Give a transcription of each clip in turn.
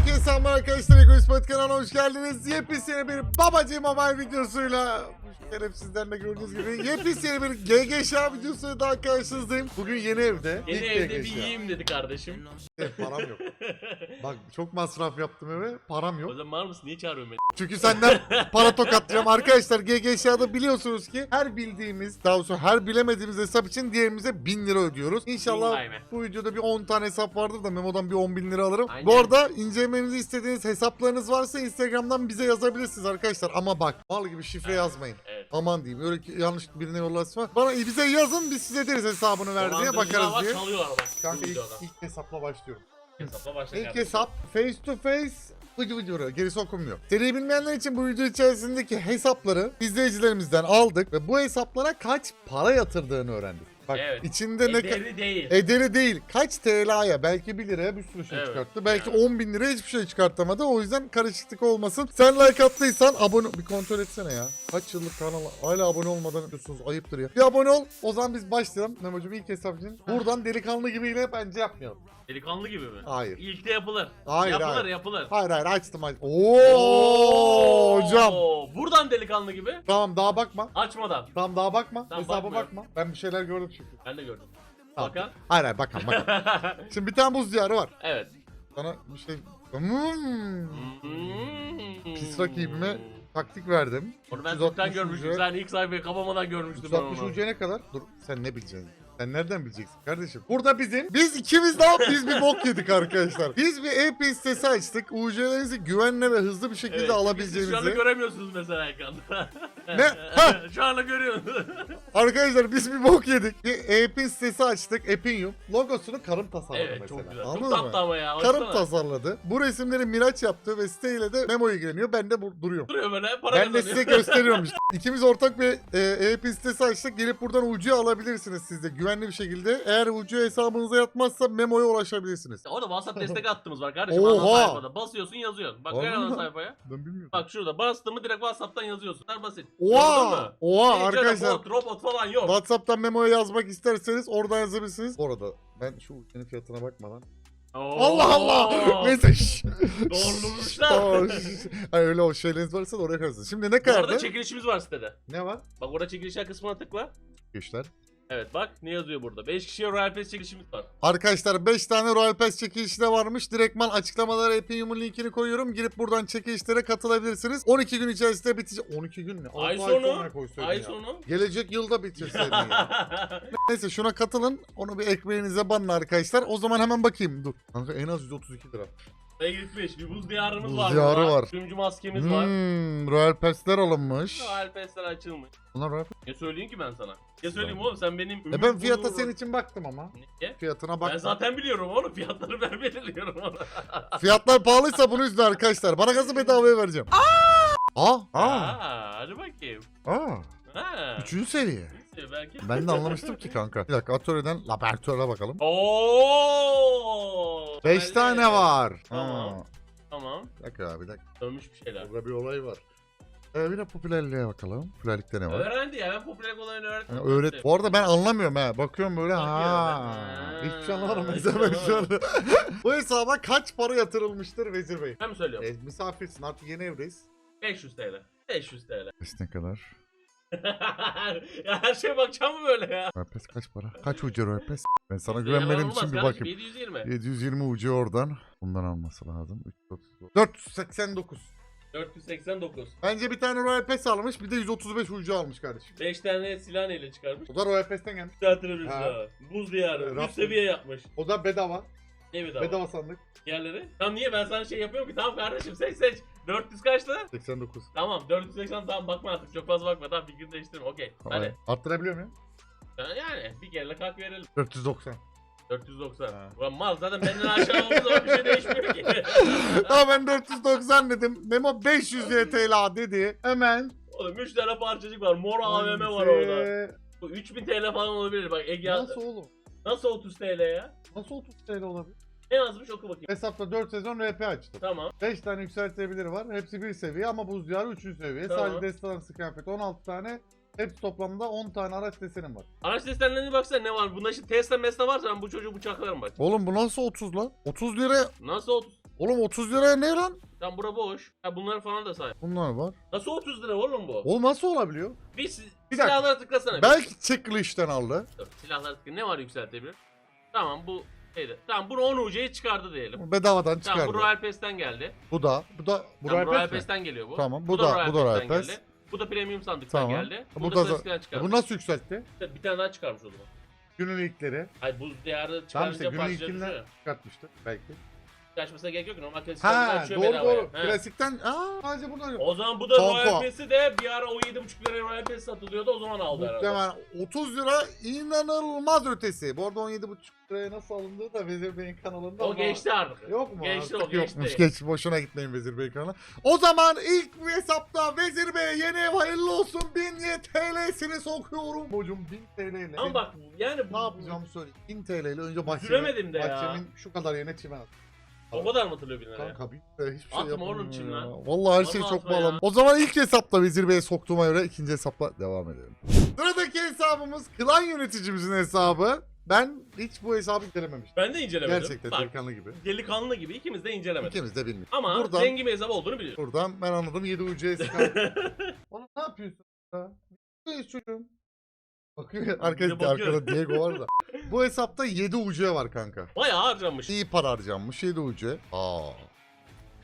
Herkese selamlar arkadaşlar. Egoist Pod kanalına hoş geldiniz. Yepyeni bir babacı mobile videosuyla şerefsizlerle gördüğünüz gibi yepyeni bir GGŞ videosuyla daha karşınızdayım. Bugün yeni evde. Yeni ilk evde bir GGŞ. yiyeyim dedi kardeşim. Evet, param yok. Bak çok masraf yaptım eve. Param o yok. zaman var mısın? Niye çağırıyorsun beni? Çünkü senden para tokatlayacağım. Arkadaşlar GGŞ'da biliyorsunuz ki her bildiğimiz daha doğrusu her bilemediğimiz hesap için diğerimize 1000 lira ödüyoruz. İnşallah Aynen. bu videoda bir 10 tane hesap vardır da Memo'dan bir 10 bin lira alırım. Aynen. Bu arada incelememizi istediğiniz hesaplarınız varsa Instagram'dan bize yazabilirsiniz arkadaşlar. Ama bak mal gibi şifre yazmayın. Evet. Aman diyeyim öyle ki yanlış birine yollarsın var. Bana bize yazın biz size deriz hesabını ver diye bakarız diye. Çalıyorlar bak. Kanka ilk, ilk hesapla başlıyorum. Hesapla İlk hesap face to face vıcı vıcı vuruyor. Gerisi okunmuyor. Seriyi bilmeyenler için bu video içerisindeki hesapları izleyicilerimizden aldık ve bu hesaplara kaç para yatırdığını öğrendik. Bak Evet. içinde ne kadar... Ederi değil. Ederi değil. Kaç TL'ye belki 1 liraya bir sürü şey Evet. çıkarttı. Belki Evet. 10 bin liraya hiçbir şey çıkartamadı. O yüzden karışıklık olmasın. Sen like attıysan abone... Bir kontrol etsene ya. Kaç yıllık kanala hala abone olmadan ödüyorsunuz. Ayıptır ya. Bir abone ol. O zaman biz başlayalım. Memo'cum ilk hesap için. Buradan delikanlı gibiyle bence yapmayalım. Delikanlı gibi mi? Hayır. İlkte yapılır. Hayır, yapılır hayır. yapılır. Hayır hayır açtım açtım. Oo hocam. Buradan delikanlı gibi. Tamam daha bakma. Açmadan. Tamam daha bakma. Tamam, Hesaba bakmıyorum. bakma. Ben bir şeyler gördüm. Ben de gördüm. Tamam. Bakan. Hayır hayır bakalım bakalım. Şimdi bir tane buz diyarı var. evet. Sana bir şey... Hmm. Hmm. Pis rakibime taktik verdim. Onu ben 360 çoktan görmüştüm. Sen ilk sayfayı kapamadan görmüştüm ben 360 onu. ucuya ne kadar? Dur sen ne bileceksin? Sen nereden bileceksin kardeşim? Burada bizim, biz ikimiz daha biz bir bok yedik arkadaşlar. Biz bir EP sitesi açtık. UC'lerinizi güvenli ve hızlı bir şekilde Evet, Şu anda alabileceğinizi. göremiyorsunuz mesela ekranda. Ne? Ha! Şu anda görüyorsunuz. Arkadaşlar biz bir bok yedik. Bir EP sitesi açtık. Epinyum. Logosunu karım tasarladı evet mesela. çok güzel. Anladın Çok mı? tatlı ama ya. Karım baksana. tasarladı. Bu resimleri Miraç yaptı ve siteyle de Memo ilgileniyor. Ben de bu- duruyorum. Duruyor böyle para Ben de kazanıyor. size gösteriyorum işte. İkimiz ortak bir e, EP sitesi açtık. Gelip buradan ucu alabilirsiniz siz de güvenli bir şekilde. Eğer ucu hesabınıza yatmazsa Memo'ya ulaşabilirsiniz. Orada WhatsApp destek hattımız var kardeşim. Oha! Ana sayfada. Basıyorsun yazıyorsun. Bak Vallahi. ana sayfaya. Ben bilmiyorum. Bak şurada bastın mı direkt WhatsApp'tan yazıyorsun. Bunlar basit. Oha! Gördün mü? Oha Hiç öyle arkadaşlar. Bot, robot falan yok. WhatsApp'tan Memo'ya yazmak isterseniz oradan yazabilirsiniz. Bu arada ben şu uçanın fiyatına bakmadan. Oo! Allah Allah! Neyse. şş. Doğrulmuşlar. Tamam, şş. Hayır öyle o şeyleriniz varsa da oraya koyarsınız. Şimdi ne Bu arada kadardı? çekilişimiz var sitede. Ne var? Bak orada çekilişler kısmına tıkla. Gençler. Evet bak ne yazıyor burada. 5 kişiye Royal Pass çekilişimiz var. Arkadaşlar 5 tane Royal Pass çekilişi de varmış. Direktman açıklamalara Epinyum'un linkini koyuyorum. Girip buradan çekilişlere katılabilirsiniz. 12 gün içerisinde bitecek. 12 gün ne? Ay Altı sonu. koysaydın Ay ya. sonu. Gelecek yılda bitirseydin ya. Neyse şuna katılın. Onu bir ekmeğinize banın arkadaşlar. O zaman hemen bakayım. Dur. Kanka en az 132 lira. Ve gitmiş. Bir buz diyarımız Buz var. diyarı burada. var. Tümcü maskemiz var. Hmm, Royal Pass'ler alınmış. Royal Pass'ler açılmış. Bunlar Royal Ne söyleyeyim ki ben sana? Ne söyleyeyim oğlum sen benim E ben fiyata senin için baktım ama. Niye? Fiyatına bak. Ben zaten biliyorum oğlum fiyatları ben belirliyorum onu. Fiyatlar pahalıysa bunu üzme arkadaşlar. Bana gazı bedavaya vereceğim. Aa! Aa! Aa, hadi bakayım. Aa! Ha. Üçüncü seviye. Neyse, belki. Ben de anlamıştım ki kanka. Bir dakika atölyeden laboratuara bakalım. Oo. 5 Öyle. tane var. Tamam. Ha. Tamam. Bir dakika abi bir dakika. Dönmüş bir şeyler. Burada bir olay var. Ee, bir de popülerliğe bakalım. Popülerlikte ne var? Öğrendi ya ben popüler olayını öğrettim. Ha, öğret. Bu arada ben anlamıyorum ha. Bakıyorum böyle ha. Bakıyorum. Hiçbir şey anlamadım. Hiçbir ben şey şu anda. Bu hesaba kaç para yatırılmıştır Vezir Bey? Ben mi söylüyorum? E, misafirsin artık yeni evdeyiz. 500 TL. 500 TL. Ne kadar? ya her şeye bakacağım mı böyle ya? Roypes kaç para? Kaç ucu Roypes? Ben sana Yalan güvenmediğim için bir bakayım. 720. 720 ucu oradan. Bundan alması lazım. 330. 489. 489. Bence bir tane Royal Pass almış bir de 135 ucu almış kardeşim. 5 tane silah neyle çıkarmış? O da Royal Pass'ten gelmiş. Yükseltilir Ha. Buz diyarı. Rabbim. Üst seviye yapmış. O da bedava. Ne bedava? Bedava sandık. Diğerleri? Tamam niye ben sana şey yapıyorum ki? Tamam kardeşim seç seç. 400 kaçtı? 89. Tamam 480 tamam bakma artık çok fazla bakma tamam fikrini değiştirme okey. Hadi. Arttırabiliyor muyum? Yani bir kere kalk verelim. 490. 490. Ha. Ulan mal zaten benden aşağı olduğu zaman bir şey değişmiyor ki. Tamam ben 490 dedim. Memo 500 TL dedi. Hemen. Oğlum 3 tane parçacık var. Mor AVM var orada. Bu 3000 TL falan olabilir bak Ege. Nasıl oğlum? Nasıl 30 TL ya? Nasıl 30 TL olabilir? Ne yazmış oku bakayım. Hesapta 4 sezon RP açtım. Tamam. 5 tane yükseltebilir var. Hepsi bir seviye ama buz diyarı 3. seviye. Tamam. Sadece destansı kıyafet 16 tane. Hepsi toplamda 10 tane araç desenim var. Araç desenlerine baksana ne var. Bunda şimdi Tesla Mesla varsa ben bu çocuğu bıçaklarım bak. Oğlum bu nasıl 30 lan? 30 lira Nasıl 30? Oğlum 30 liraya ne lan? Tam bura boş. Ha bunları falan da say. Bunlar var. Nasıl 30 lira oğlum bu? O nasıl olabiliyor? Si- Bir dakika. silahlara tıklasana. Belki checklist'ten aldı. Dur, silahlara tıkla. Ne var yükseltebilir? Tamam bu şeyde. Tamam bunu 10 UC'ye çıkardı diyelim. Bedavadan Tamam bu çıkardı. Royal Pass'ten geldi. Bu da. Bu da. Bu Tamam, Royal Pass mi? Pass'ten geliyor bu. Tamam, bu da- bu da Royal Pass. geldi. Bu da premium sandıktan Tamam. geldi. Bu Bu da da çıkardı. Bu nasıl yükseltti? Bir tane daha çıkarmış o zaman. Günün ilkleri Hayır bu Tamam çıkarınca işte günün parçaları ilkinden düşüyor. çıkartmıştır belki. Kaçmasına gerek yok normal klasik Ha düşüyor doğru bedavaya. doğru. He. Klasikten aa sadece buradan. O zaman bu da Kanka. Royal Pass'i de bir ara 17,5 liraya Royal Pass satılıyordu o zaman aldı herhalde. Muhtemelen 30 lira inanılmaz ötesi. Bu arada 17,5 liraya nasıl alındığı da Vezir Bey'in kanalında O ama- geçti artık. Yok mu? Geçti Artık o, geçti. Yokmuş geç. Boşuna gitmeyin Vezir Bey kanalına. O zaman ilk bir hesapta Vezir Bey yeni ev hayırlı olsun. 1000 TL'sini sokuyorum. Hocam 1000 TL ile. Ama bak yani Ne yapacağımı söyleyeyim. 1000 TL ile önce bahçemin, Süremedim de ya. bahçemin şu kadar yerine çimen at. O kadar mı hatırlıyor bin liraya? Kanka bir de hiçbir şey Atma yapamıyorum oğlum ya. lan. Vallahi her şey Vallahi çok atma ya. bağlı. O zaman ilk hesapta Vezir Bey'e soktuğuma göre ikinci hesapla devam edelim. Sıradaki hesabımız klan yöneticimizin hesabı. Ben hiç bu hesabı incelememiştim. Ben de incelemedim. Gerçekten Bak delikanlı gibi. delikanlı gibi ikimiz de incelemedik. İkimiz de bilmiyoruz. Ama Buradan- zengin bir hesap olduğunu biliyoruz. Buradan ben anladım 7 ucuya sıkardım. Oğlum ne yapıyorsun ya? Ne çocuğum? Bakıyor arkadaşlar bakıyor. arkada Diego var da. Bu hesapta 7 ucuya var kanka. Bayağı harcamış. İyi para harcanmış 7 ucu. Aa.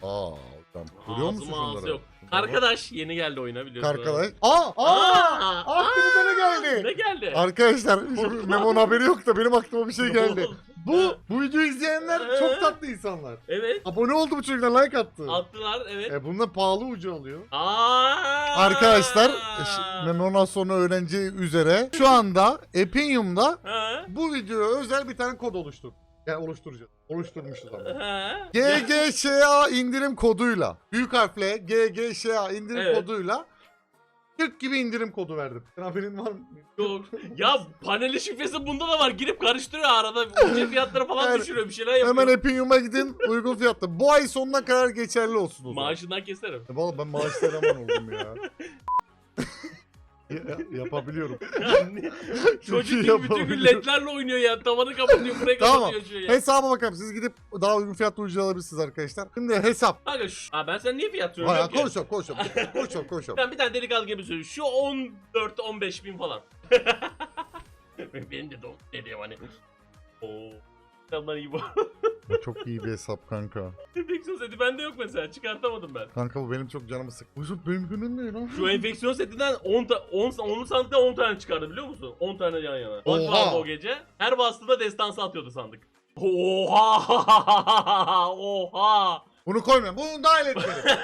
Aa. Hocam, Görüyor musun Ağzıma ağzı şunları? yok. Arkadaş yeni geldi oyuna biliyorsun. Arkadaş. Aa! Aa! Aklımıza ne geldi? Ne geldi? Arkadaşlar şu Memo'nun haberi yok da benim aklıma bir şey geldi. Bu bu videoyu izleyenler çok tatlı insanlar. Evet. Abone oldu bu çocuklar like attı. Attılar evet. E bunda pahalı ucu alıyor. Aa! Arkadaşlar ş- Memo'nun az sonra öğreneceği üzere şu anda Epinium'da Ha? bu videoya özel bir tane kod oluştur. Yani oluşturacağız. Oluşturmuşuz ama. Ha? GGŞA indirim koduyla. Büyük harfle GGŞA indirim Evet. koduyla. Türk gibi indirim kodu verdim. Haberin var mı? Yok. Ya paneli şifresi bunda da var. Girip karıştırıyor arada. Uçak fiyatları falan Yani düşürüyor. Bir şeyler yapıyor. Hemen Epinium'a gidin uygun fiyatlı. Bu ay sonuna kadar geçerli olsun o zaman. Maaşından keserim. E Valla ben maaş eleman oldum ya. Ya- yapabiliyorum. Çocuk gibi bütün gün yapabiliyorum. ledlerle oynuyor ya. Tavanı kapatıyor, burayı Tamam. kapatıyor şu ya. Hesaba bakalım. Siz gidip daha uygun fiyatlı ucu alabilirsiniz arkadaşlar. Şimdi hesap. Kanka şu... Ha ben sen niye fiyat Bayağı söylüyorum ki? konuşalım konuşalım. konuşalım konuşalım. Ben bir tane delikanlı gibi söylüyorum. Şu 14-15 bin falan. Benim de doğum dediğim hani. Oo. İnsanlar iyi bu. Bu çok iyi bir hesap kanka. enfeksiyon seti bende yok mesela. Çıkartamadım ben. Kanka bu benim çok canımı sık. Uyup benim günüm ne lan? Şu enfeksiyon setinden 10 ta 10 10 sandıktan 10 tane çıkardı biliyor musun? 10 tane yan yana. Bak Oha. vardı o gece. Her bastığında destansı atıyordu sandık. Oha! Oha! Bunu koymayın. Bunu dahil etmeyin.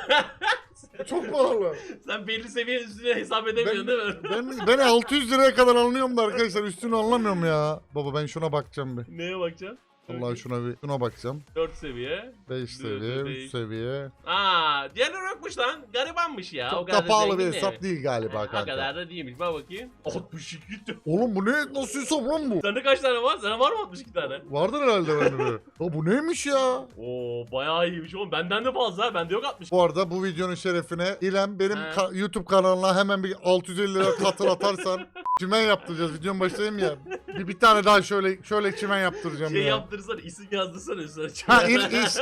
Bu çok pahalı. Sen belli seviyenin üstüne hesap edemiyorsun değil mi? Ben, ben 600 liraya kadar alınıyorum da arkadaşlar üstünü anlamıyorum ya. Baba ben şuna bakacağım bir. Neye bakacaksın? Vallahi şuna bir şuna bakacağım. 4 seviye. 5 Dur, seviye, dur, 3 beş. seviye. Aa, diğerleri yokmuş lan. Garibanmış ya. o Çok kadar da pahalı bir hesap değil. değil galiba Ha, O kanka. kadar da değilmiş. Bak bakayım. 62 tane. Oğlum bu ne? Nasıl hesap lan bu? Sende kaç tane var? Sana var mı 62 tane? Vardır herhalde bende de. Ya bu neymiş ya? Oo bayağı iyiymiş oğlum. Benden de fazla. ha. Bende yok 60. Bu arada bu videonun şerefine İrem benim He. ka- YouTube kanalına hemen bir 650 lira katıl atarsan çimen yaptıracağız. Videonun başlayayım ya. Bir, bir tane daha şöyle şöyle çimen yaptıracağım Şey ya. Yaptırsana, isim yazdırsana üstüne. Ha, il- iş.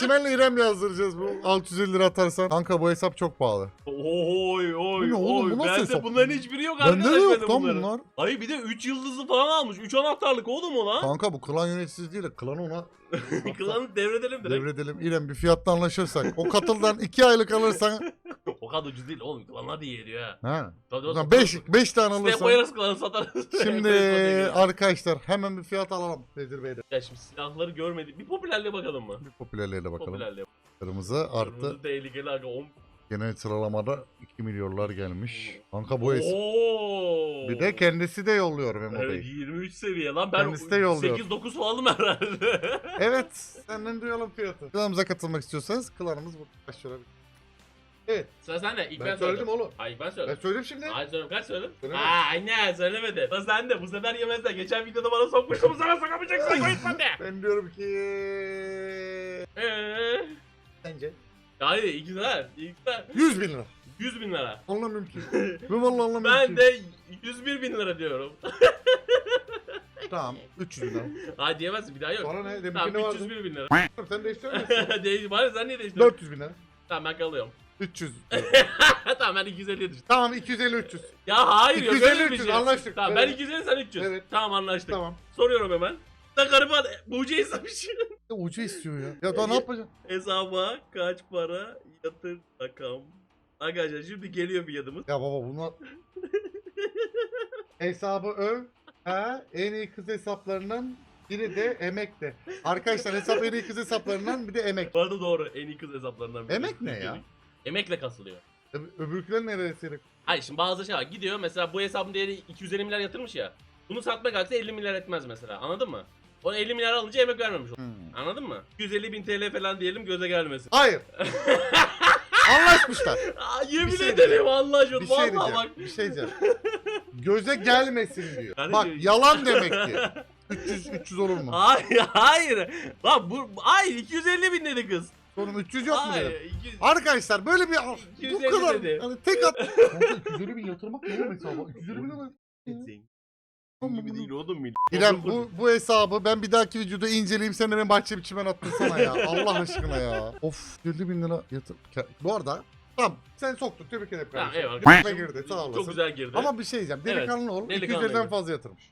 Çimenle İrem yazdıracağız bu 650 lira atarsan. Kanka bu hesap çok pahalı. Oy oy ne oğlum, oy. bu nasıl Bende hesap? bunların hiçbiri yok Bende arkadaş. de yok bende lan bunların. bunlar. Ay bir de 3 yıldızlı falan almış. 3 anahtarlık oğlum o lan. Kanka bu klan yöneticisi değil de klanı ona Klanı devredelim direkt. devredelim. İrem bir fiyatta anlaşırsak. O katıldan 2 aylık alırsan. o kadar ucuz değil oğlum. Klan hadi iyi ediyor ha. Ha. Tabii, 5 5 tane Siteye alırsan. koyarız klanı satarız. Şimdi arkadaşlar hemen bir fiyat alalım Bedir Bey'de. Ya şimdi silahları görmedik. Bir popülerliğe bakalım mı? Bir popülerliğe bakalım. Popülerliğe. Kırmızı artı Kırmızı tehlikeli aga 10. genel sıralamada 2 milyonlar gelmiş. Kanka bu es. Oo. Bir de kendisi de yolluyor Memo Evet, Bey. 23 seviye lan ben Kendisi de yolluyor. 8-9 falanım herhalde. Evet senden duyalım fiyatı. Klanımıza katılmak istiyorsanız klanımız bu. Lira? Evet Sıra sende ilk ben, ben söyledim söyledim. oğlum. Hayır ben Ben söyledim. söyledim şimdi. Hayır söyledim kaç söyledim? Söylemedim. Aa aynen söylemedi. Sıra sende bu sefer yemezler. Geçen videoda bana sokmuştu bu sefer sokamayacaksın. Koyut bende. Ben diyorum ki... Eee. Sence? Hayır ilk sefer. İlk sefer. 100 bin lira. 100 bin lira. Anlamıyorum ki. Ben vallahi anlamıyorum Ben ki. de 101 bin lira diyorum. Tamam 300 bin lira. Ha diyemezsin bir daha yok. Sonra ne? Deminki Tamam ne vardı? 301 bin lira. Sen değiştiriyor musun? Değil, bari sen niye değiştirdin? 400 bin lira. Tamam ben kalıyorum. 300. tamam ben 250'ye düştüm. tamam 250 300. Ya hayır yok 250 öyle bir 300 şey. anlaştık. Tamam ben Evet. 250 sen 300. Evet. Tamam anlaştık. Tamam. Soruyorum hemen. Da gariban Buğca istemiş. Ya ucu istiyor ya. Ya daha ne yapacaksın? Hesaba kaç para yatır rakam. Arkadaşlar şimdi geliyor bir yadımız. Ya baba bunlar... Hesabı öv. Ha, en iyi kız hesaplarından biri de emek de. Arkadaşlar hesap en iyi kız hesaplarından bir de emek. Bu arada doğru en iyi kız hesaplarından biri. Emek ne ya? Emekle kasılıyor. Ö- Öbürküler neresi? Hayır şimdi bazı şey var. Gidiyor mesela bu hesabın değeri 250 milyar yatırmış ya. Bunu satma kalksa 50 milyar etmez mesela. Anladın mı? O 50 milyar alınca emek vermemiş olur. Hmm. Anladın mı? 250 bin TL falan diyelim göze gelmesin. Hayır. Anlaşmışlar. Aa, yemin Bir şey ederim diyeceğim. Allah aşkına. Bir şey Vallahi diyeceğim. bak. Bir şey diyeceğim. Göze gelmesin diyor. Yani Bak diyor- yalan demek ki. 300 300 olur mu? Hayır hayır. Bak bu hayır 250 bin dedi kız. Oğlum 300 yok mu hayır. dedim. 200 Arkadaşlar böyle bir bu 250 kadar dedi. hani tek at. Kanka 250 bin yatırmak ne demek hesaba? 250 bin lira. Zengin gibi değil oğlum mu? İrem bu, bu hesabı ben bir dahaki videoda inceleyeyim sen de benim bahçe biçimen attırsana ya. Allah aşkına ya. Of 50 bin lira yatır. Ke- Bu arada tamam sen soktun tebrik ederim Tamam kardeşim. eyvallah. Girdi sağ olasın. Çok güzel girdi. Ama bir şey diyeceğim. Delikanlı ol. delikanlı 250'den gibi. fazla yatırmış.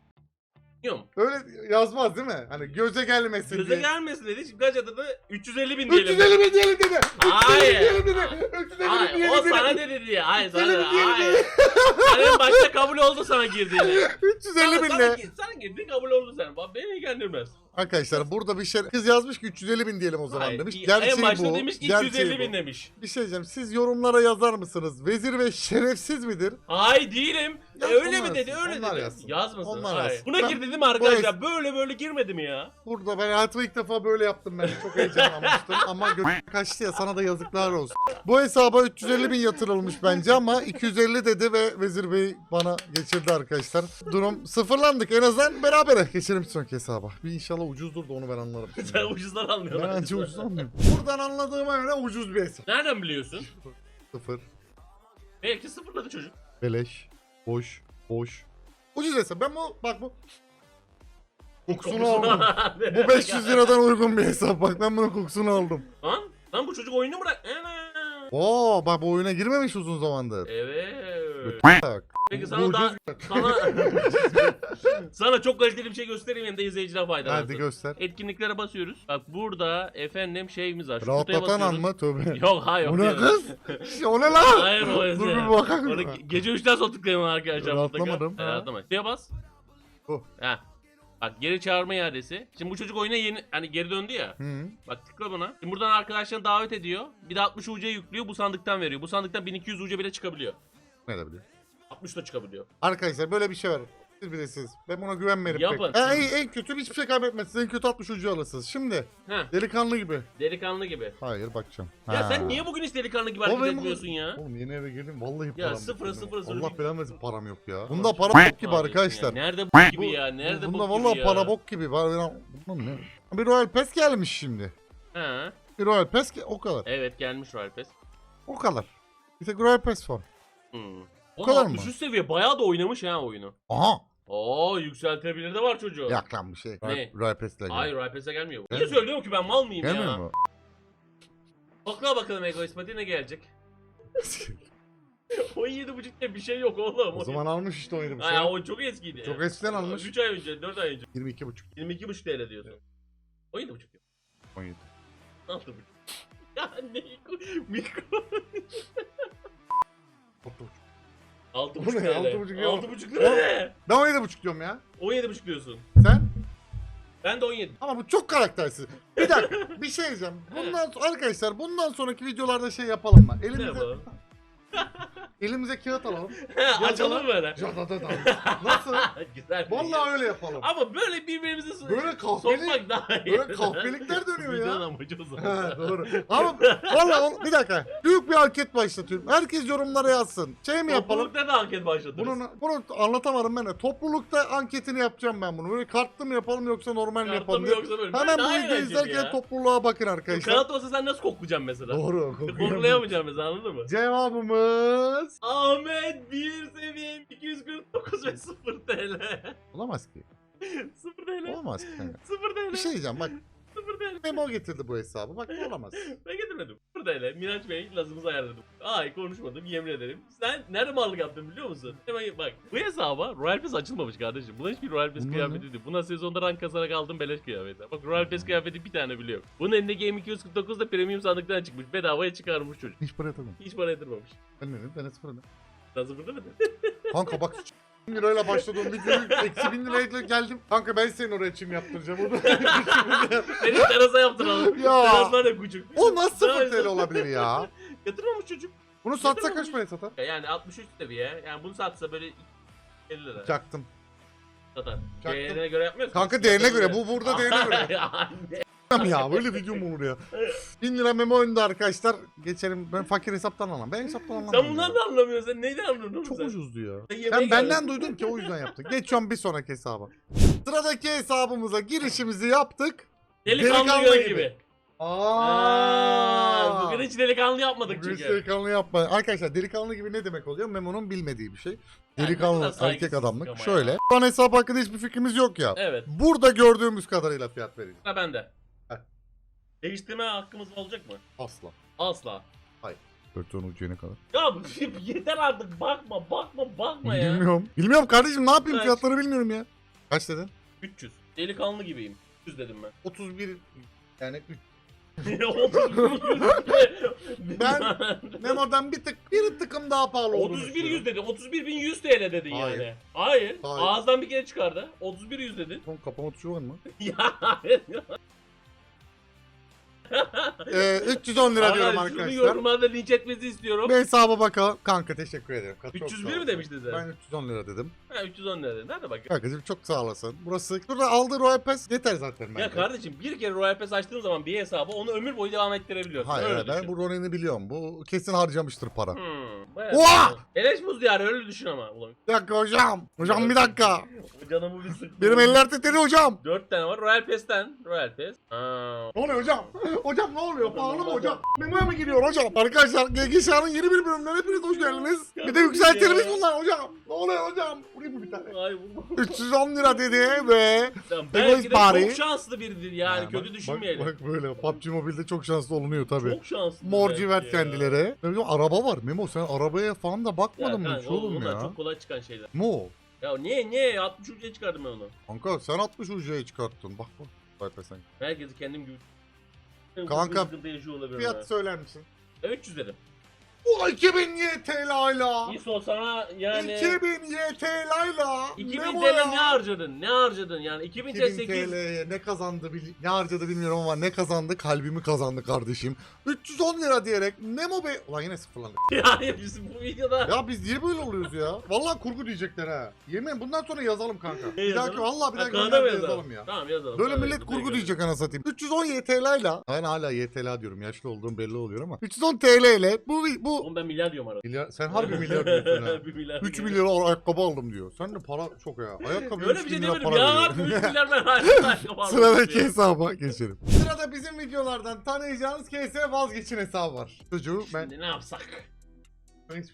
Biliyorum. Öyle yazmaz değil mi? Hani göze gelmesin Göze diye. gelmesin dedi. Şimdi kaç adı da 350 bin diyelim. 350 bin diyelim dedi. 350 Hayır. bin diyelim dedi. 350 bin Hayır diyelim o dedi. sana dedi diye. Hayır sana dedi. diyelim Hayır. Senin başta kabul oldu sana girdiğini. 350 bin sana, ne? sana girdi kabul oldu sen. Bak beni ilgilendirmez. Arkadaşlar burada bir şey kız yazmış ki 350 bin diyelim o zaman Hayır, demiş. en Gerçeği başta bu. demiş ki Gerçeği 250 bu. bin demiş. Bir şey diyeceğim. Siz yorumlara yazar mısınız? Vezir ve şerefsiz midir? Hayır değilim. Ya öyle onlar mi dedi? yazsın, Öyle onlar dedi. yazsın. Yazmasın. Onlar Hayır. yazsın. Buna Ben- girdi değil mi arkadaşlar? Böyle böyle girmedi mi ya? Burada ben hayatımda ilk defa böyle yaptım ben. Çok heyecanlanmıştım ama gö- kaçtı ya sana da yazıklar olsun. Bu hesaba 350 bin yatırılmış bence ama 250 dedi ve Vezir Bey bana geçirdi arkadaşlar. Durum sıfırlandık en azından berabere geçelim sonraki hesaba. Bir inşallah ucuzdur da onu ben anlarım. Sen ucuzdan ben almıyorsun. anca ucuz anlıyorum. Buradan anladığıma göre ucuz bir hesap. Nereden biliyorsun? Sıfır, Belki sıfırladı çocuk. beleş, boş, boş. Ucuz hesap. Ben bu bak bu kokusunu aldım. Bu 500 liradan uygun bir hesap bak ben bunun kokusunu aldım. Lan, lan bu çocuk oyunu bırak. Ana. Oo bak bu oyuna girmemiş uzun zamandır. Evet. Bak. Peki sana daha sana sana çok kaliteli bir şey göstereyim hem de izleyiciler faydalansın. Hadi göster. Etkinliklere basıyoruz. Bak burada efendim şeyimiz var. Rahatlatan an mı? Tövbe. Yok hayır. Bu yok ne kız? O ne lan? Hayır o Dur öyle. bir ge- gece 3'ten sonra tıklayın arkadaşlar. Rahatlamadım. mutlaka. Ha. Evet, rahatlama. Şuraya bas. Bu. Ha. Bak geri çağırma iadesi. Şimdi bu çocuk oyuna yeni hani geri döndü ya. Hı. Bak tıkla buna. Şimdi buradan arkadaşlarını davet ediyor. Bir de 60 UC yüklüyor. Bu sandıktan veriyor. Bu sandıktan 1200 UC bile çıkabiliyor. Ne biliyor. 60 da çıkabiliyor. Arkadaşlar böyle bir şey var. Siz bilirsiniz. Ben buna güvenmedim Yapın. pek. En, en, en kötü hiçbir şey kaybetmezsiniz. En kötü 60 ucu alırsınız. Şimdi Heh. delikanlı gibi. Delikanlı gibi. Hayır bakacağım. Ya Ha. sen niye bugün hiç delikanlı gibi O hareket benim- etmiyorsun ya? Oğlum yeni eve girdim vallahi Ya param sıfıra yok. sıfıra sıfır Allah bir- belanı versin param yok ya. Bunda Bunda para bok gibi arkadaşlar. Nerede Bu- gibi ya? Nerede Bunda bu gibi vallahi ya? para bok gibi. Var bundan ne? Bir Royal Pass gelmiş şimdi. Ha. Bir Royal Pass ge- o kadar. Evet gelmiş Royal Pass. O kadar. Bir tek Royal Pass var. Hmm. Bu O kadar kadar mı? Düşük seviye bayağı da oynamış ha oyunu. Aha. Oo yükseltebilir de var çocuğu. Yak lan bir şey. Ne? Pass'le gel. Hayır Royal Pass'e gelmiyor. Niye söylüyorum ki ben mal mıyım Gelmiyor ya? mu? Bakla bakalım Egoist Pati ne gelecek? 17.5 diye bir şey yok oğlum. o zaman almış işte oyunu şey. ya, o çok eskiydi. Çok eskiden almış. 3 ay önce, 4 ay önce. 22,5. 22.5 TL diyorsun. 17.5 diyor. 17. 6.5. Ya ne mikro. 6.5 Bu ne TL. ya? 6,5 ya. 6.5 lira ne? Ben 17,5 diyorum ya. 17.5 diyorsun. Sen? Ben de 17. Ama bu çok karaktersiz. Bir dakika bir şey diyeceğim. Bundan arkadaşlar bundan sonraki videolarda şey yapalım mı? Ne Elimize, bu? elimize kağıt alalım. Açalım böyle. Cadadadan. Nasıl? Güzel. Vallahi öyle yapalım. Ama böyle birbirimizi Böyle kahveli- sokmak daha iyi. böyle kahpelikler dönüyor ya. Videonun amacı o zaman. He doğru. Ama vallahi bir dakika. Büyük bir anket başlatıyorum. Herkes yorumlara yazsın. Şey mi yapalım? Toplulukta da anket başlatırız. Bunu, bunu anlatamadım ben de. Toplulukta anketini yapacağım ben bunu. Böyle kartlı mı yapalım yoksa normal mi Kartla yapalım mı diye. yoksa böyle. Hemen bu videoyu izlerken ya. topluluğa bakın arkadaşlar. Kanat olsa sen nasıl koklayacaksın mesela? Doğru. Koklayamayacaksın mesela anladın mı? Cevabımız Ahmet bir seviye 249 ve 0 TL. olamaz ki. Sıfır TL. Olmaz kanka. Sıfır TL. Bir şey diyeceğim bak. TL. Memo getirdi bu hesabı. Bak bu olamaz. Ben getirmedim. TL. Miraç Bey lazımızı ayarladım. Ay konuşmadım yemin ederim. Sen nerede mallık yaptın biliyor musun? Hemen bak. Bu hesaba Royal Pass açılmamış kardeşim. Buna hiçbir Royal Pass Bunlar kıyafeti değil. Buna sezonda rank kasarak aldım beleş kıyafeti. Bak Royal Pass kıyafeti bir tane bile yok. Bunun elinde Game 249 da premium sandıktan çıkmış. Bedavaya çıkarmış çocuk. Hiç para yatırmam. Hiç para yatırmamış. Ben ne dedim? Ben sıfır. Nasıl burada mı? Kanka bak 1000 lirayla başladığım videoyu eksi 1000 lirayla geldim. Kanka ben senin oraya çim yaptıracağım. Onu Seni terasa yaptıralım. Ya. Teras var ya küçük. o nasıl Ya, 0 TL olabilir ya? Yatırmamış çocuk. Bunu satsa kaç paraya satar? Yani 63 seviye. Yani bunu satsa böyle 50 lira Çaktım. satar. Çaktım. Değerine göre yapmıyorsun. Kanka değerine göre. Bu burada değerine göre. Ya böyle video mu olur ya? 1000 lira memo önünde arkadaşlar. Geçelim. Ben fakir hesaptan alamam. Ben hesaptan alamam. Sen bundan da anlamıyorsun. Sen neyden anlıyorsun oğlum Çok sen? ucuzdu ya. Yemeğe Ben benden duydum ki o yüzden yaptık. Geçiyorum bir sonraki hesaba. Sıradaki hesabımıza girişimizi yaptık. Delikanlı, Delikanlı gibi. gibi. Aa, bugün hiç delikanlı yapmadık Bugün çünkü. delikanlı yapma. Arkadaşlar delikanlı gibi ne demek oluyor? Memo'nun bilmediği bir şey. Yani ne Delikanlı kadar erkek saygısızlık adamlık. ya. Şöyle. Şu an hesap hakkında hiçbir fikrimiz yok ya. Evet. Burada gördüğümüz kadarıyla fiyat vereceğim. Sıra bende. Değiştirme hakkımız olacak mı? Asla. Asla. Örtüğün ucuyana kadar. Ya bu- yeter artık bakma bakma bakma ya. Bilmiyorum. Bilmiyorum kardeşim ne yapayım Kaç? fiyatları bilmiyorum ya. Kaç dedin? 300. Delikanlı gibiyim. 300 dedim ben. 31 yani üç- 31 Ben- Memo'dan bir tık bir tıkım daha pahalı olduğunu 31 düşünüyorum. 100 dedi. 31 bin 100 TL dedin Hayır. yani. Hayır. Hayır. Ağızdan bir kere çıkardı. 31 100 dedin. Son kapama tuşu var mı? ya. Ee, 310 lira diyorum Arkadaşlar, şunu yorumlarda linç etmenizi istiyorum. Bir hesaba bakalım. Kanka teşekkür ederim. Çok 301 sağ mi olasın. demiştin sen? Ben 310 lira dedim. Ha 310 lira. Hadi bak. Kankacığım çok sağ olasın. Burası burada aldığı Royal Pass yeter zaten bence. Ya kardeşim bir kere Royal Pass açtığın zaman bir hesabı onu ömür boyu devam ettirebiliyorsun. Hayır öyle ben düşün. bu Ronen'i biliyorum. Bu kesin harcamıştır para. Hmm, bayağı Oha! Beleş buz diyarı öyle düşün ama. Ulan, Bir dakika hocam. Hocam bir dakika. canımı bir sıktı. Benim eller titriyor hocam. 4 tane var. Royal Pass'ten. Royal Pass. Ha. Ne oluyor hocam? hocam ne oluyor? Pahalı mı hocam? Memoya mı giriyor hocam? Arkadaşlar GGŞ'nin yeni bir bölümüne hepiniz hoş geldiniz. Bir de yükseltelim bunlar hocam. Ne oluyor hocam? Vurayım mı bir tane? Ay vurma. 310 lira dedi ve... Egoist belki de bari. çok şanslı biridir yani. Kötü bak- düşünmeyelim. Bak, bak böyle PUBG Mobile'de çok şanslı olunuyor tabi. Çok şanslı. Mor belki civert ya. kendileri. Araba var. Memo sen arabaya falan da Ya bakmadın mı kanka, hiç oğlum bunlar ya? çok kolay çıkan şeyler. Mo. Ya niye niye 60 ucuya çıkardım ben onu. Kanka sen 60 ucuya çıkarttın. Bak bak. Be sen. Herkesi kendim gibi. Kanka, sıkıntı yaşıyor olabilirim. Fiyat ha. söyler misin? E, 300 dedim. Bu 2000 YTL'yla. İso sana yani 2000 YTL'la. 2000 Memo TL ne harcadın? Ne harcadın yani? 2000 TL 2000 800 TL'ye ne kazandı bil- ne harcadı bilmiyorum ama ne kazandı kalbimi kazandı kardeşim. 310 lira diyerek Memo Bey... Ulan yine sıfırlandı. Yani bizim bu videoda ya biz niye böyle oluyoruz ya? Vallahi kurgu diyecekler ha. Yemin bundan sonra yazalım kanka. Ne bir dahaki yazalım? vallahi bir Ha, dahaki mı yazalım? yazalım ya. Tamam yazalım. Böyle Tamam, millet yazalım. kurgu diyecek anasını satayım. 310 YTL'yla. Ben hala YTL diyorum. Yaşlı olduğum belli oluyor ama. 310 TL ile bu bu Oğlum ben milyar diyorum arada. milyar, sen harbi milyar diyorsun ha. Bir milyar. 3 milyara ayakkabı aldım diyor. Sen de para çok ya. Ayakkabı Öyle 3 bir şey milyar para ya. veriyor. 3 milyar ben harcadım. Sıradaki hesaba geçelim. Sırada bizim videolardan tanıyacağınız KS vazgeçin hesabı var. Çocuğu ben... Şimdi ne yapsak? ben hiç-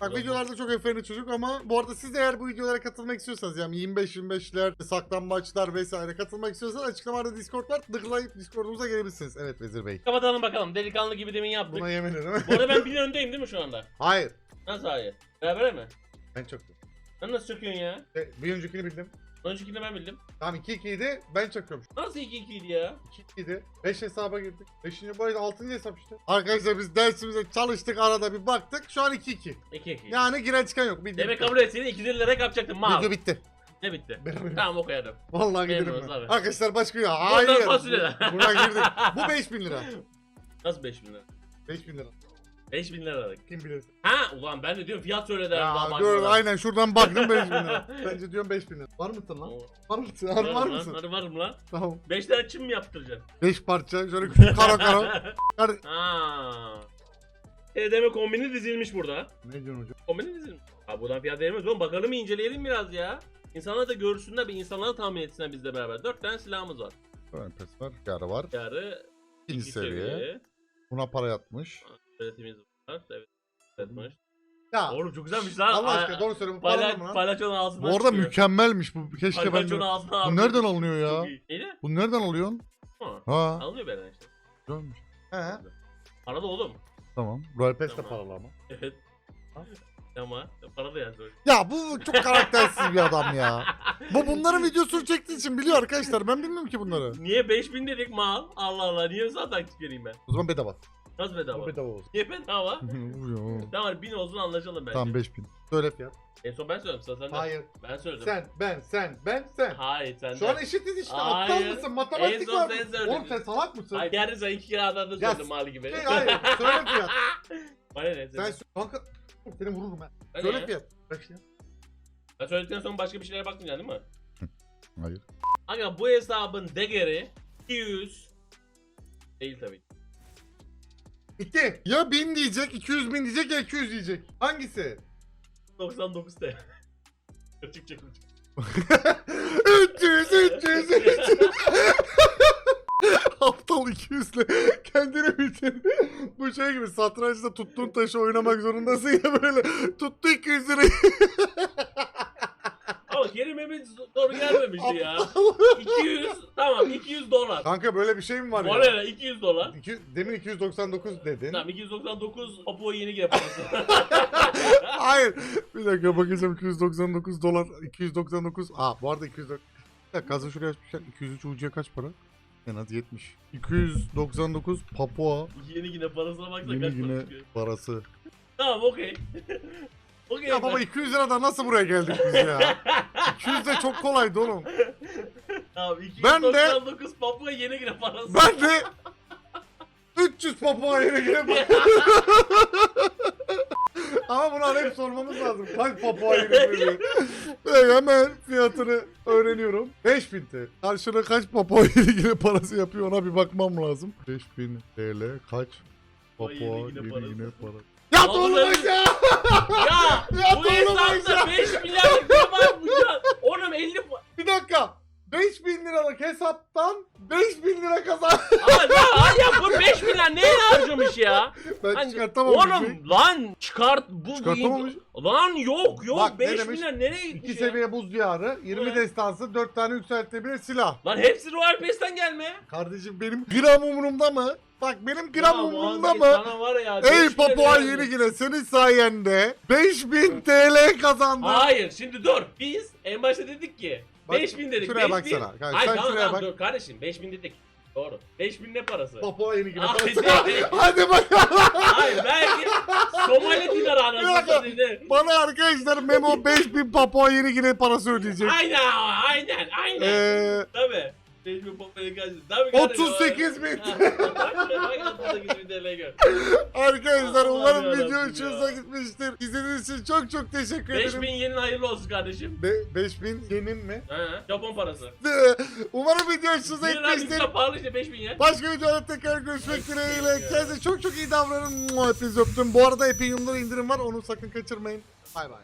Bak videolarda çok efendim çocuk ama bu arada siz de eğer bu videolara katılmak istiyorsanız yani 25-25'ler, saklambaçlar vesaire katılmak istiyorsanız açıklamada Discord var. Tıklayıp Discord'umuza gelebilirsiniz. Evet Vezir Bey. Kapatalım bakalım. Delikanlı gibi demin yaptık. Buna yemin ederim. Bu arada ben bir öndeyim değil mi şu anda? Hayır. Nasıl hayır? Beraber mi? Ben çok Sen nasıl çöküyorsun ya? E, Bir öncekini bildim. Öncekini ben bildim. Tamam 2-2 idi ben çakıyorum. Nasıl 2-2 idi ya? 2 idi. 5 hesaba girdik. 5. bu arada 6. hesap işte. Arkadaşlar biz dersimize çalıştık arada bir baktık. Şu an 2-2. 2-2. Yani giren çıkan yok. Bildim. Demek kabul etseydin 250 lira kapacaktın mal. Video bitti. Ne bitti? Benim- Tamam o kadar. Vallahi giderim ben. abi. Arkadaşlar başka ya. Buradan Hayır. Buna girdik. Bu 5000 lira. Nasıl 5000 lira? 5000 lira. 5000 lira dedik. Kim bilir. Ha ulan ben de diyorum fiyat söyle daha Ya gör aynen şuradan baktım 5000 lira. Bence diyorum 5000 lira. Var mısın lan? Oo, Var mısın? Var, Var, var lan, mısın? Hadi varım lan. Tamam. 5 tane çim mi yaptıracaksın? 5 parça şöyle kara kara. Hadi. Haa. TDM kombini dizilmiş burada. Ne diyorsun hocam? Kombini dizilmiş. Abi buradan fiyat veremeyiz oğlum bakalım inceleyelim biraz ya. İnsanlar da görsünler bir insanlar da tahmin etsinler bizle beraber. 4 tane silahımız var. Ön pes var. Yarı var. Yarı İkinci iki seviye. Buna para yatmış. Üretimimiz var. Evet. Üretmiş. Ya Oğlum çok güzelmiş lan. Allah aşkına doğru söyle bu paralı mı lan? palyaçonun ağzından Bu arada çıkıyor. mükemmelmiş bu. Keşke ben de... Palyaçonun ağzından Bu nereden alınıyor ya? Neydi? Bu nereden alıyorsun? Ha. Ha. Alınıyor benden işte. Güzelmiş. He. Para da oğlum. Tamam. Royal Pass de Tamam. paralı ama. Evet. Ama para da yani. Ya bu çok karaktersiz bir adam ya. Bu bunların videosunu çektiği için biliyor arkadaşlar. Ben bilmiyorum ki bunları. Niye 5000 dedik mal? Allah Allah niye taktik vereyim ben? O zaman bedava. Nasıl bedava? Bu bedava olsun. Niye bedava? Tamam hadi 1000 olsun anlaşalım bence. tamam 5000. Söyle fiyat. En son ben söyledim sıra sende. Hayır. Ben söyledim. Sen, ben, sen, ben, sen. Hayır sen Şu an eşitiz işte. Aptal Hayır. mısın? En Matematik son var. sen mı? söyledin. Oğlum sen salak mısın? Hayır yarın sen iki kiradan da Ya söyledin mal gibi. Şey, hayır. Söyle fiyat. Bana ne? Sen Sen, sö- kanka seni vururum ben. Ben Söyle ne? fiyat. Kaç ya? Ben söyledikten sonra başka bir şeylere bakmayacaksın değil mi? Hayır. Aga bu hesabın değeri 200 değil tabii. İki. Ya 1000 diyecek, 200 bin diyecek ya 200 diyecek. Hangisi? 99 TL. Çıkacak 300, 300, 300. Aptal 200 ile kendini bitir. Bu şey gibi satrançta tuttuğun taşı oynamak zorundasın ya böyle. Tuttu 200 lirayı. Kerim Mehmet doğru gelmemişti ya. 200 tamam 200 dolar. Kanka böyle bir şey mi var Bana ya? ne 200 dolar. İki, demin 299 dedin. Tamam 299 Papua yeni gene parası. Hayır. Bir dakika bakacağım 299 dolar 299. Aa bu arada 200 Bir dakika kazı şuraya açmışlar. 203 ucuya kaç para? En az 70. 299 Papua yeni yine parasına baksana yeni kaç para yine çıkıyor. parası. Tamam okey. Ya baba 200 liradan nasıl buraya geldik biz ya? 200 de çok kolaydı oğlum. Tamam Ben de- 299 Papua yeni yine parası. Ben de 300 Papua yeni yine Ama bunu arayıp sormamız lazım. Kaç Papua yeni geliyor? Ve hemen fiyatını öğreniyorum. 5000 TL. Karşına kaç Papua yeni Gine parası yapıyor ona bir bakmam lazım. 5000 TL kaç Papua Yeni Gine parası. Ya Vallahi- ya! ya Ya bu doğru hesapta bak ya. 5 milyarlık ne var bu ya? Oğlum 50 fa- Bir dakika. 5000 liralık hesaptan 5000 lira kazan. Aa ya, ya bu 5 milyar neye harcamış ya? Ben Hani- çıkartamam. bir şey. Oğlum lan çıkart bu Çıkartamamış. bu- Lan yok yok Bak, ne 5 demiş? milyar nereye gitmiş İki ya? seviye buz diyarı, 20 Evet. destansı, 4 tane yükseltebilir silah. Lan hepsi Royal Pass'ten gelme. Kardeşim benim gram umurumda mı? Bak benim gram Ya umurumda mı? Sana var ya. Ey 5 milyar Papua yeni yine senin sayende 5000 TL kazandım. Hayır şimdi dur. Biz en başta dedik ki Bak, 5000 dedik. şuraya 5000. baksana. Kanka, Hayır sen tamam şuraya tamam bak. dur kardeşim 5000 dedik. Doğru. 5000 ne parası? Papua yeni Hayır, parası. Hadi bakalım. Hayır belki Somali dinarı anasını satayım. Bana arkadaşlar Memo 5000 Papua yeni yine parası ödeyecek. Aynen aynen aynen. Eee Tabii. 5000 Papa'ya. Tabii kardeşim. 38 bin. 38 bin TL gör. Arkadaşlar umarım video hoşunuza gitmiştir. İzlediğiniz için çok çok teşekkür ederim. 5000 yenin hayırlı olsun kardeşim. Be- 5000 yenin mi? He, Japon parası. Umarım video hoşunuza Bir lan gitmiştir. bir pahalı işte 5000 yen. Başka videoda tekrar görüşmek dileğiyle. Kendinize çok çok iyi davranın. Hepinizi öptüm. Bu arada Epic Yum'da indirim var. Onu sakın kaçırmayın. Bay bay.